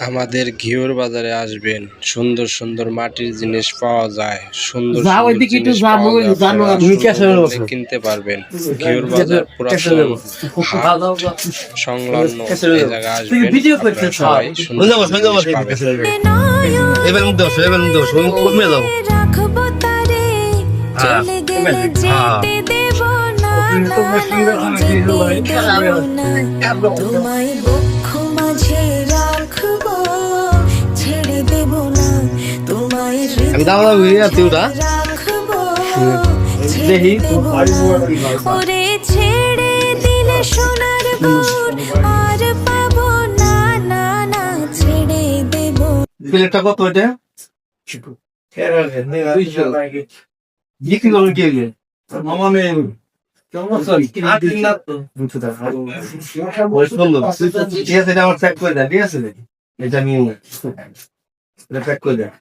আমাদের ঘিওর বাজারে আসবেন। সুন্দর সুন্দর মাটির জিনিস পাওয়া যায়। সুন্দর। কিনতে পারবেন। ঘিওর বাজার পুরাতন সংলগ্ন এই আসবেন। সবাই সুন্দর। এবার মুখ এবার মুখ কমে যেতে দেব না তোমায় বক্ষ মাঝে দাও দাও ইয়া তিউটা রাখব দেখি, ওরে ছেড়ে দিলে সোনার আর পাবো না না না ছেড়ে দেব। প্লেটটা কত এটা? বিক্রি করুন কে মামা মেয়ে। ঠিক আছে এটা আমার প্যাক করে দেয় ঠিক আছে? এটা নিয়ে এটা প্যাক করে দেয়